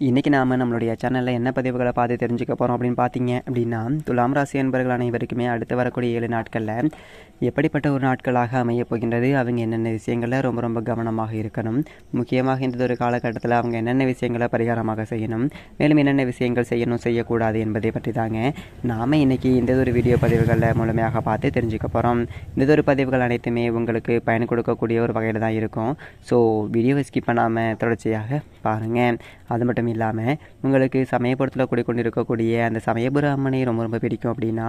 இன்றைக்கி நாம் நம்மளுடைய சேனலில் என்ன பதிவுகளை பார்த்து தெரிஞ்சுக்க போகிறோம் அப்படின்னு பார்த்தீங்க அப்படின்னா துலாம் ராசி என்பர்கள் அனைவருக்குமே அடுத்து வரக்கூடிய ஏழு நாட்களில் எப்படிப்பட்ட ஒரு நாட்களாக அமையப் போகின்றது அவங்க என்னென்ன விஷயங்களில் ரொம்ப ரொம்ப கவனமாக இருக்கணும் முக்கியமாக இந்த ஒரு காலகட்டத்தில் அவங்க என்னென்ன விஷயங்களை பரிகாரமாக செய்யணும் மேலும் என்னென்ன விஷயங்கள் செய்யணும் செய்யக்கூடாது என்பதை பற்றி தாங்க நாம் இன்றைக்கி இந்த ஒரு வீடியோ பதிவுகளில் முழுமையாக பார்த்து தெரிஞ்சுக்க போகிறோம் இந்த ஒரு பதிவுகள் அனைத்துமே உங்களுக்கு பயன் கொடுக்கக்கூடிய ஒரு வகையில் தான் இருக்கும். ஸோ வீடியோவை ஸ்கிப் பண்ணாமல் தொடர்ச்சியாக பாருங்கள் அது மட்டும் இல்லாமல் உங்களுக்கு சமயபுரத்தில் கூடிக்கொண்டிருக்கக்கூடிய அந்த சமயபுர அம்மனை ரொம்ப ரொம்ப பிடிக்கும் அப்படின்னா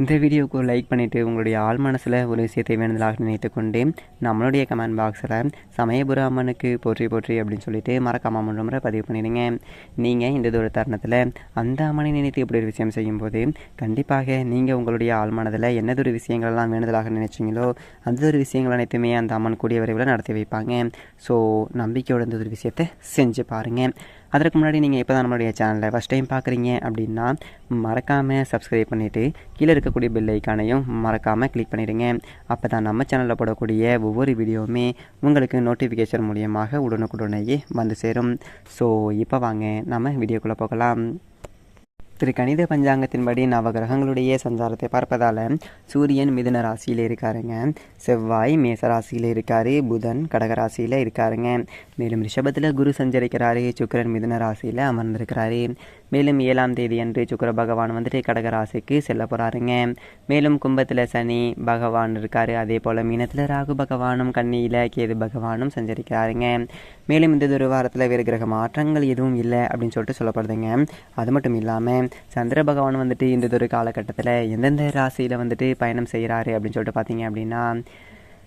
இந்த வீடியோவுக்கு லைக் பண்ணிவிட்டு உங்களுடைய ஆள் மனசில் ஒரு விஷயத்தை வேணுதலாக நினைத்து கொண்டு நம்மளுடைய கமெண்ட் பாக்ஸில் சமயபுர அம்மனுக்கு போற்றி போற்றி அப்படின்னு சொல்லிட்டு மறக்காம மூன்று முறை பதிவு பண்ணிடுங்க. நீங்கள் இந்த ஒரு தருணத்தில் அந்த அம்மனை நினைத்து இப்படி ஒரு விஷயம் செய்யும்போது கண்டிப்பாக நீங்கள் உங்களுடைய ஆள் மனதில் என்னதொரு விஷயங்கள்லாம் வேண்டுதலாக நினைச்சிங்களோ அந்த ஒரு விஷயங்கள் அனைத்துமே அந்த அம்மன் கூடிய விரைவில் நடத்தி வைப்பாங்க. ஸோ நம்பிக்கையோட இந்த ஒரு விஷயத்தை செஞ்சு பாருங்கள் அதற்கு முன்னாடி நீங்கள் இப்போ தான் நம்மளுடைய சேனலை ஃபஸ்ட் டைம் பார்க்குறீங்க அப்படின்னா மறக்காமல் சப்ஸ்கிரைப் பண்ணிவிட்டு கீழே இருக்கக்கூடிய பெல் ஐக்கானையும் மறக்காமல் கிளிக் பண்ணிடுங்க. அப்போ தான் நம்ம சேனலில் போடக்கூடிய ஒவ்வொரு வீடியோவுமே உங்களுக்கு நோட்டிஃபிகேஷன் மூலியமாக உடனுக்குடனேயே வந்து சேரும். ஸோ இப்போ வாங்க நம்ம வீடியோக்குள்ளே போகலாம். திரு கணித பஞ்சாங்கத்தின்படி நவகிரகங்களுடைய சஞ்சாரத்தை பார்ப்பதால் சூரியன் மிதுன ராசியில் இருக்காருங்க. செவ்வாய் மேச ராசியில் இருக்காரு. புதன் கடகராசியில் இருக்காருங்க. மேலும் ரிஷபத்தில் குரு சஞ்சரிக்கிறாரு. சுக்கரன் மிதுன ராசியில் அமர்ந்திருக்கிறாரு. மேலும் ஏழாம் தேதி அன்று சுக்கர பகவான் வந்துட்டு கடகராசிக்கு செல்ல போகிறாருங்க மேலும் கும்பத்தில் சனி பகவான் இருக்கார். அதே போல் மீனத்தில் ராகு பகவானும் கண்ணியில் கேது பகவானும் சஞ்சரிக்கிறாருங்க. மேலும் இந்த ஒரு வாரத்தில் வேறு கிரக மாற்றங்கள் எதுவும் இல்லை அப்படின்னு சொல்லிட்டு சொல்லப்படுதுங்க. அது மட்டும் இல்லாமல் சந்திர பகவான் வந்துட்டு இந்த ஒரு காலகட்டத்தில் எந்தெந்த ராசியில் வந்துட்டு பயணம் செய்கிறாரு அப்படின்னு சொல்லிட்டு பார்த்தீங்க அப்படின்னா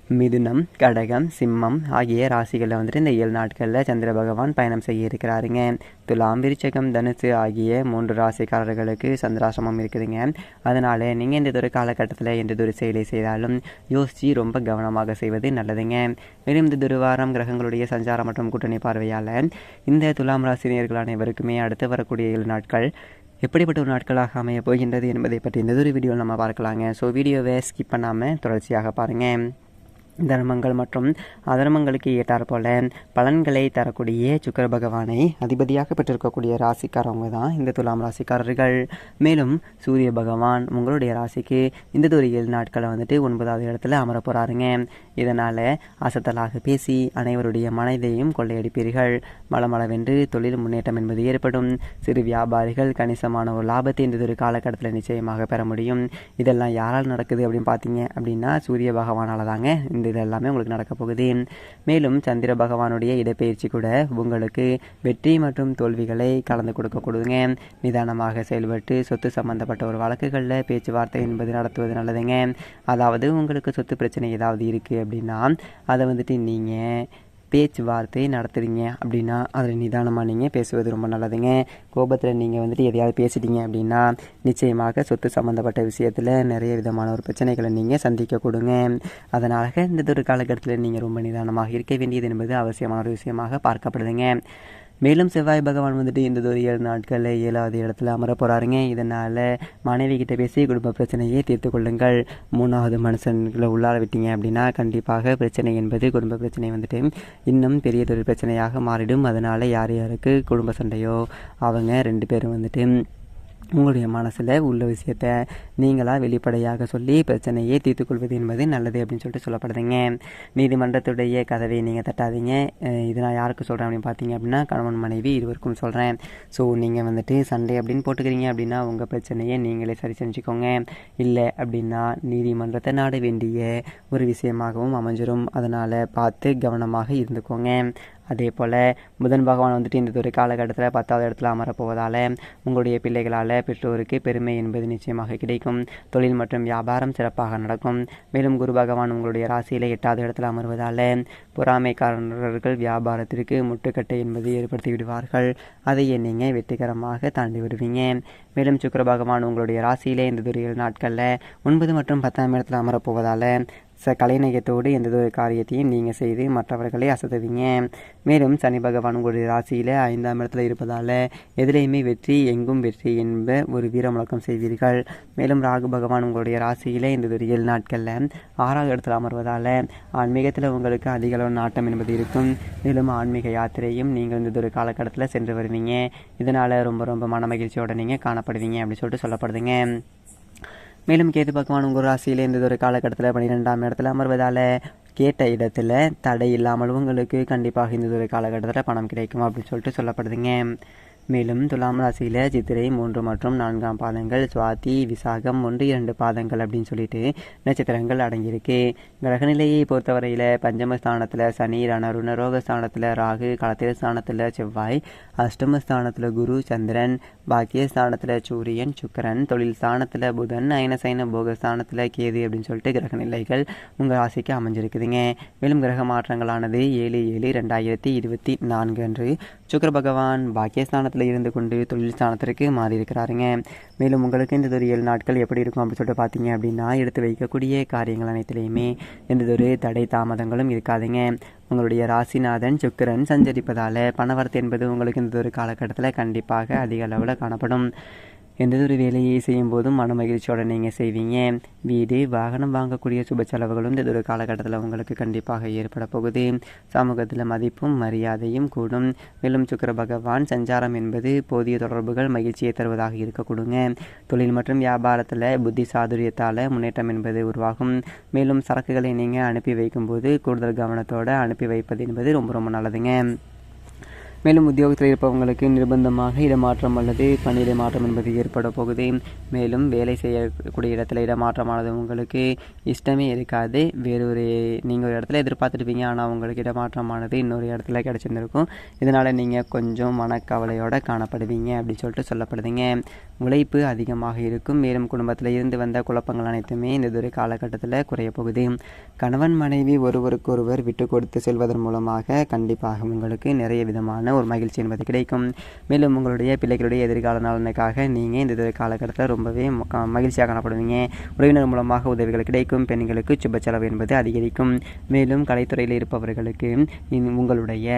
மிதுனம் கடகம் சிம்மம் ஆகிய ராசிகளில் வந்துட்டு இந்த ஏழு நாட்களில் சந்திர பகவான் பயணம் செய்ய இருக்கிறாருங்க. துலாம் விருச்சகம் தனுசு ஆகிய மூன்று ராசிக்காரர்களுக்கு சந்திராசிரமம் இருக்குதுங்க. அதனால் நீங்கள் இந்த ஒரு காலகட்டத்தில் எந்த ஒரு செயலை செய்தாலும் யோசித்து ரொம்ப கவனமாக செய்வது நல்லதுங்க. மேலும் இந்த துருவாரம் கிரகங்களுடைய சஞ்சாரம் மற்றும் கூட்டணி பார்வையால் இந்த துலாம் ராசினியர்கள் அனைவருக்குமே அடுத்து வரக்கூடிய ஏழு நாட்கள் எப்படிப்பட்ட ஒரு நாட்களாக அமைய போகின்றது என்பதை பற்றி இந்த ஒரு வீடியோவில் நம்ம பார்க்கலாங்க. ஸோ வீடியோவை ஸ்கிப் பண்ணாமல் தொடர்ச்சியாக பாருங்கள் தர்மங்கள் மற்றும் அதர்மங்களுக்கு ஏற்றார் போல பலன்களை தரக்கூடிய சுக்கர பகவானை அதிபதியாக பெற்றிருக்கக்கூடிய ராசிக்காரவங்க தான் இந்த துலாம் ராசிக்காரர்கள். மேலும் சூரிய பகவான் உங்களுடைய ராசிக்கு இந்த ஒரு ஏழு நாட்களை வந்துட்டு ஒன்பதாவது இடத்துல அமர போகிறாருங்க இதனால் அசத்தலாக பேசி அனைவருடைய மனதையும் கொள்ளையடிப்பீர்கள். மலமளவென்று தொழில் முன்னேற்றம் என்பது ஏற்படும். சிறு வியாபாரிகள் கணிசமான ஒரு லாபத்தை இந்த ஒரு காலகட்டத்தில் நிச்சயமாக பெற முடியும். இதெல்லாம் யாரால் நடக்குது அப்படின்னு பார்த்தீங்க அப்படின்னா சூரிய பகவானால் தாங்க இந்த இது எல்லாமே உங்களுக்கு நடக்க போகுது. மேலும் சந்திர பகவானுடைய இடப்பெயர்ச்சி கூட உங்களுக்கு வெற்றி மற்றும் தோல்விகளை கலந்து கொடுக்க கொடுங்க நிதானமாக செயல்பட்டு சொத்து சம்பந்தப்பட்ட ஒரு வழக்குகளில் பேச்சுவார்த்தை என்பது நடத்துவது நல்லதுங்க. அதாவது உங்களுக்கு சொத்து பிரச்சனை ஏதாவது இருக்குது அப்படின்னா அதை வந்துட்டு நீங்கள் பேச்சுவார்த்தை நடத்துறீங்க அப்படின்னா அதில் நிதானமாக நீங்கள் பேசுவது ரொம்ப நல்லதுங்க. கோபத்தில் நீங்கள் வந்துட்டு எதையாவது பேசிட்டீங்க அப்படின்னா நிச்சயமாக சொத்து சம்மந்தப்பட்ட விஷயத்தில் நிறைய விதமான ஒரு பிரச்சனைகளை நீங்கள் சந்திக்க கொடுங்க. அதனால் இந்த ஒரு காலகட்டத்தில் நீங்கள் ரொம்ப நிதானமாக இருக்க வேண்டியது என்பது அவசியமான ஒரு விஷயமாக பார்க்கப்படுதுங்க. மேலும் செவ்வாய் பகவான் வந்துட்டு இந்த ஒரு ஏழு நாட்களில் ஏழாவது இடத்துல அமர போகிறாருங்க இதனால் மனைவி கிட்ட பேசி குடும்ப பிரச்சனையை தீர்த்து கொள்ளுங்கள். மூணாவது மனுஷன்களை உள்ளார விட்டீங்க அப்படின்னா கண்டிப்பாக பிரச்சனை என்பது குடும்ப பிரச்சனை வந்துட்டு இன்னும் பெரிய தொழில் பிரச்சனையாக மாறிடும். அதனால் யார் யாருக்கு குடும்ப சண்டையோ அவங்க ரெண்டு பேரும் வந்துட்டு உங்களுடைய மனசில் உள்ள விஷயத்த நீங்களாக வெளிப்படையாக சொல்லி பிரச்சனையை தீர்த்துக்கொள்வது என்பது நல்லது அப்படின்னு சொல்லிட்டு சொல்லப்படுதுங்க. நீதிமன்றத்துடைய கதவை நீங்கள் தட்டாதீங்க. இது நான் யாருக்கு சொல்கிறேன் அப்படின்னு பார்த்தீங்க அப்படின்னா கணவன் மனைவி இருவருக்கும் சொல்கிறேன் ஸோ நீங்கள் வந்துட்டு சண்டே அப்படின்னு போட்டுக்கிறீங்க அப்படின்னா உங்கள் பிரச்சனையை நீங்களே சரி செஞ்சுக்கோங்க. இல்லை அப்படின்னா நீதிமன்றத்தை நாட வேண்டிய ஒரு விஷயமாகவும் அமைஞ்சிரும். அதனால் பார்த்து கவனமாக இருந்துக்கோங்க. அதே போல் புதன் பகவான் வந்துட்டு இந்த ஒரு காலகட்டத்தில் பத்தாவது இடத்துல அமரப்போவதால் உங்களுடைய பிள்ளைகளால் பெற்றோருக்கு பெருமை என்பது நிச்சயமாக கிடைக்கும். தொழில் மற்றும் வியாபாரம் சிறப்பாக நடக்கும். மேலும் குரு பகவான் உங்களுடைய ராசியில் எட்டாவது இடத்துல அமர்வதால் பொறாமைக்காரர்கள் வியாபாரத்திற்கு முட்டுக்கட்டை என்பது ஏற்படுத்தி விடுவார்கள். அதையே நீங்கள் வெற்றிகரமாக தாண்டி வருவீங்க மேலும் சுக்கர பகவான் உங்களுடைய ராசியிலே இந்த ஒரு ஏழு நாட்களில் ஒன்பது மற்றும் பத்தாம் இடத்துல அமரப்போவதால் ச கலைநயத்தோடு எந்த ஒரு காரியத்தையும் நீங்கள் செய்து மற்றவர்களை அசத்துவீங்க. மேலும் சனி பகவான் உங்களுடைய ராசியில் ஐந்தாம் இடத்துல இருப்பதால் எதிலையுமே வெற்றி எங்கும் வெற்றி என்ப ஒரு வீர முழக்கம் செய்வீர்கள். மேலும் ராகு பகவான் உங்களுடைய ராசியில் இந்த ஒரு ஏழு நாட்களில் ஆறாவது இடத்துல அமர்வதால் ஆன்மீகத்தில் உங்களுக்கு அதிக அளவு நாட்டம் என்பது இருக்கும். மேலும் ஆன்மீக யாத்திரையும் நீங்கள் இந்த ஒரு காலகட்டத்தில் சென்று வருவீங்க. இதனால் ரொம்ப ரொம்ப மன மகிழ்ச்சியோட நீங்கள் காணப்படுவீங்க அப்படின்னு சொல்லிட்டு சொல்லப்படுதுங்க. மேலும் கேது பகவான் உங்கள் ராசியில் இந்த ஒரு காலகட்டத்தில் பன்னிரெண்டாம் இடத்துல அமர்வதால் கேட்ட இடத்துல தடை இல்லாமல் உங்களுக்கு கண்டிப்பாக இந்த ஒரு காலகட்டத்தில் பணம் கிடைக்கும் அப்படின்னு சொல்லிட்டு சொல்லப்படுதுங்க. மேலும் துலாம் ராசியில் சித்திரை மூன்று மற்றும் நான்காம் பாதங்கள் சுவாதி விசாகம் ஒன்று இரண்டு பாதங்கள் அப்படின்னு சொல்லிட்டு நட்சத்திரங்கள் அடங்கியிருக்கு. கிரகநிலையை பொறுத்தவரையில் பஞ்சமஸ்தானத்தில் சனி ரணருண ரோகஸ்தானத்தில் ராகு களத்திர ஸ்தானத்தில் செவ்வாய் அஷ்டமஸ்தானத்தில் குரு சந்திரன் பாக்கியஸ்தானத்தில் சூரியன் சுக்கரன் தொழில் ஸ்தானத்தில் புதன் அயனசைன போகஸ்தானத்தில் கேது அப்படின்னு சொல்லிட்டு கிரகநிலைகள் உங்கள் ராசிக்கு அமைஞ்சிருக்குதுங்க. மேலும் கிரக மாற்றங்களானது ஏழு ஏழு ரெண்டாயிரத்தி இருபத்தி நான்கு அன்று சுக்கர பகவான் பாக்கியஸ்தானத்தில் இருந்து கொண்டு தொழில் ஸ்தானத்திற்கு மாறியிருக்கிறாருங்க. மேலும் உங்களுக்கு இந்த ஒரு ஏழு நாட்கள் எப்படி இருக்கும் அப்படின்னு சொல்லிட்டு பார்த்தீங்க அப்படின்னா எடுத்து வைக்கக்கூடிய காரியங்கள் அனைத்துலேயுமே எந்ததொரு தடை தாமதங்களும் இருக்காதுங்க. உங்களுடைய ராசிநாதன் சுக்கிரன் சஞ்சரிப்பதால் பணவரத்து என்பது உங்களுக்கு இந்த ஒரு காலகட்டத்தில் கண்டிப்பாக அதிக அளவில் காணப்படும். எந்த ஒரு வேலையை செய்யும் போதும் மன மகிழ்ச்சியோடு நீங்கள் செய்வீங்க. வீடு வாகனம் வாங்கக்கூடிய சுப செலவுகளும் இந்த ஒரு காலகட்டத்தில் உங்களுக்கு கண்டிப்பாக ஏற்பட போகுது. சமூகத்தில் மதிப்பும் மரியாதையும் கூடும். மேலும் சுக்கர பகவான் சஞ்சாரம் என்பது போதிய தொடர்புகள் மகிழ்ச்சியை தருவதாக இருக்கக்கூடுங்க தொழில் மற்றும் வியாபாரத்தில் புத்தி சாதுரியத்தால் முன்னேற்றம் என்பது உருவாகும். மேலும் சரக்குகளை நீங்கள் அனுப்பி வைக்கும்போது கூடுதல் கவனத்தோடு அனுப்பி வைப்பது என்பது ரொம்ப ரொம்ப நல்லதுங்க. மேலும் உத்தியோகத்தில் இருப்பவங்களுக்கு நிர்பந்தமாக இடமாற்றம் அல்லது பணியிட மாற்றம் என்பது ஏற்பட போகுது. மேலும் வேலை செய்யக்கூடிய இடத்துல இடமாற்றமானது உங்களுக்கு இஷ்டமே இருக்காது. வேறொரு நீங்கள் ஒரு இடத்துல எதிர்பார்த்துருப்பீங்க ஆனால் உங்களுக்கு இடமாற்றமானது இன்னொரு இடத்துல கிடச்சிருந்துருக்கும். இதனால் நீங்கள் கொஞ்சம் மனக்கவலையோடு காணப்படுவீங்க அப்படின்னு சொல்லிட்டு சொல்லப்படுதுங்க. உழைப்பு அதிகமாக இருக்கும். மேலும் குடும்பத்தில் இருந்து வந்த குழப்பங்கள் அனைத்துமே இந்த ஒரு காலகட்டத்தில் குறைய போகுது. கணவன் மனைவி ஒருவருக்கொருவர் விட்டு கொடுத்து செல்வதன் மூலமாக கண்டிப்பாக உங்களுக்கு நிறைய விதமான ஒரு மகிழ்ச்சி என்பது கிடைக்கும். மேலும் உங்களுடைய பிள்ளைகளுடைய எதிர்கால நலனுக்காக நீங்கள் இந்த காலகட்டத்தில் ரொம்பவே மகிழ்ச்சியாக காணப்படுவீங்க. உறவினர் மூலமாக உதவிகள் கிடைக்கும். பெண்களுக்கு சுப செலவு என்பது அதிகரிக்கும். மேலும் கலைத்துறையில் இருப்பவர்களுக்கு உங்களுடைய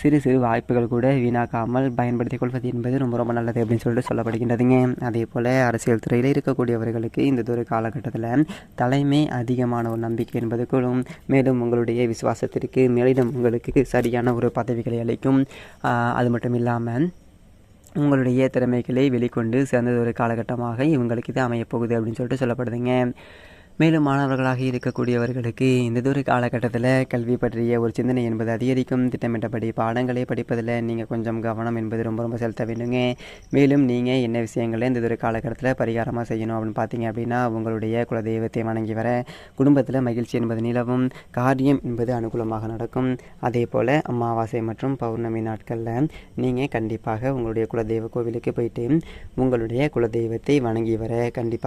சிறு சிறு வாய்ப்புகள் கூட வீணாக்காமல் பயன்படுத்திக் கொள்வது என்பது ரொம்ப ரொம்ப நல்லது அப்படின்னு சொல்லிட்டு சொல்லப்படுகின்றதுங்க. அதே போல் அரசியல் துறையில் இருக்கக்கூடியவர்களுக்கு இந்த ஒரு காலகட்டத்தில் தலைமை அதிகமான ஒரு நம்பிக்கை என்பது கூடும். மேலும் உங்களுடைய விசுவாசத்திற்கு மேலிடம் உங்களுக்கு சரியான ஒரு பதவிகளை அளிக்கும். அது மட்டும் இல்லாமல் உங்களுடைய திறமைகளை வெளிக்கொண்டு சிறந்தது ஒரு காலகட்டமாக இவங்களுக்கு இது அமையப்போகுது அப்படின்னு சொல்லிட்டு சொல்லப்படுதுங்க. மேலும் மாணவர்களாக இருக்கக்கூடியவர்களுக்கு இந்த காலகட்டத்தில் கல்வி பற்றிய ஒரு சிந்தனை என்பது அதிகரிக்கும். திட்டமிட்டபடி பாடங்களை படிப்பதில் நீங்கள் கொஞ்சம் கவனம் என்பது ரொம்ப ரொம்ப செலுத்த வேண்டுங்க. மேலும் நீங்கள் என்ன விஷயங்களை இந்த காலகட்டத்தில் பரிகாரமாக செய்யணும் அப்படின்னு பார்த்தீங்க அப்படின்னா உங்களுடைய குலதெய்வத்தை வணங்கி வர குடும்பத்தில் மகிழ்ச்சி என்பது நிலவும் காரியம் என்பது அனுகூலமாக நடக்கும். அதே போல் அமாவாசை மற்றும் பௌர்ணமி நாட்களில் நீங்கள் கண்டிப்பாக உங்களுடைய குலதெய்வ கோவிலுக்கு போயிட்டு உங்களுடைய குலதெய்வத்தை வணங்கி வர கண்டிப்பாக